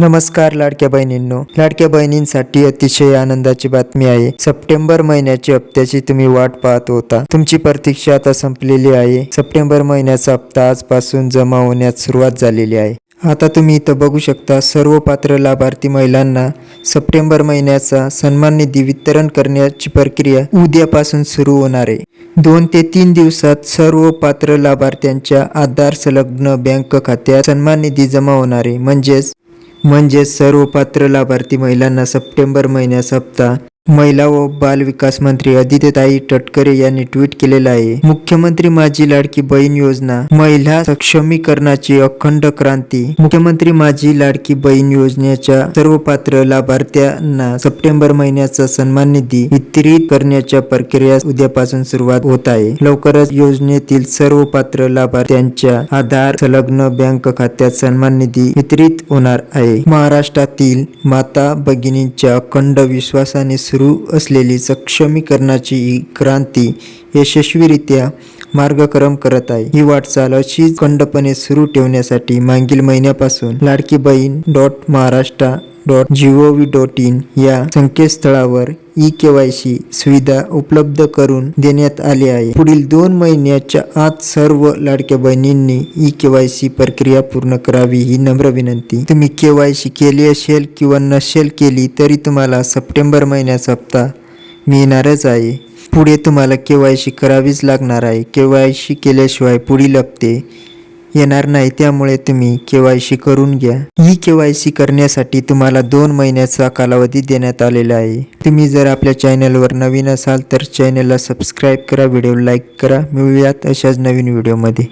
नमस्कार लाडक्या बहिणींनो. लाडक्या बहिणींसाठी अतिशय आनंदाची बातमी आहे. सप्टेंबर महिन्याच्या हप्त्याची तुम्ही वाट पाहत होता. तुमची प्रतीक्षा आता संपलेली आहे. सप्टेंबर महिन्याचा हप्ता आजपासून जमा होण्यास सुरुवात झालेली आहे. आता तुम्ही इथं बघू शकता सर्व पात्र लाभार्थी महिलांना सप्टेंबर महिन्याचा सन्मान निधी वितरण करण्याची प्रक्रिया उद्यापासून सुरू होणार आहे. दोन ते तीन दिवसात सर्व पात्र लाभार्थ्यांच्या आधार संलग्न बँक खात्यात सन्मान निधी जमा होणार आहे. म्हणजेच म्हणजेच सर्व पात्र लाभार्थी महिलांना सप्टेंबर महिन्यास हप्ता महिला व बाल विकास मंत्री आदित्यताई तटकरे यांनी ट्विट केलेलं आहे. मुख्यमंत्री माझी लाडकी बहीण योजना महिला सक्षमीकरणाची अखंड क्रांती. मुख्यमंत्री माझी लाडकी बहीण योजनेच्या सर्व पात्र लाभार्थ्यांना सप्टेंबर महिन्याचा सन्मान निधी वितरित करण्याच्या प्रक्रिया उद्यापासून सुरुवात होत आहे. लवकरच योजनेतील सर्व पात्र लाभार्थ्यांच्या आधार संलग्न बँक खात्यात सन्मान निधी वितरित होणार आहे. महाराष्ट्रातील माता भगिनींच्या अखंड विश्वासाने सुरू असलेली सक्षमीकरणाची ही क्रांती यशस्वीरित्या मार्गक्रम करत आहे. ही वाटचाल अशीच खंडपणे सुरू ठेवण्यासाठी मागील महिन्यापासून Ladki Bahin dot Maharashtra dot gov dot in या संकेतस्थळावर ई के वाय सी सुविधा उपलब्ध करून देण्यात आली आहे. पुढील दोन महिन्याच्या आत सर्व लाडक्या बहिणींनी ई के वाय सी प्रक्रिया पूर्ण करावी ही नम्र विनंती. तुम्ही के वाय सी केली असेल किंवा नसेल केली तरी तुम्हाला सप्टेंबर महिन्याचा हप्ता मिळणारच आहे. पुढे तुम्हाला के वाय सी करावीच लागणार आहे. के वाय सी केल्याशिवाय पुढील हप्ते येणार नाही. त्यामुळे तुम्ही के वाय सी करून घ्या. ही के वाय सी करण्यासाठी तुम्हाला दोन महिन्याचा कालावधी देण्यात आलेला आहे. तुम्ही जर आपल्या चॅनलवर नवीन असाल तर चॅनलला सबस्क्राईब करा व्हिडिओ लाईक करा. मिळूयात अशाच नवीन व्हिडिओमध्ये.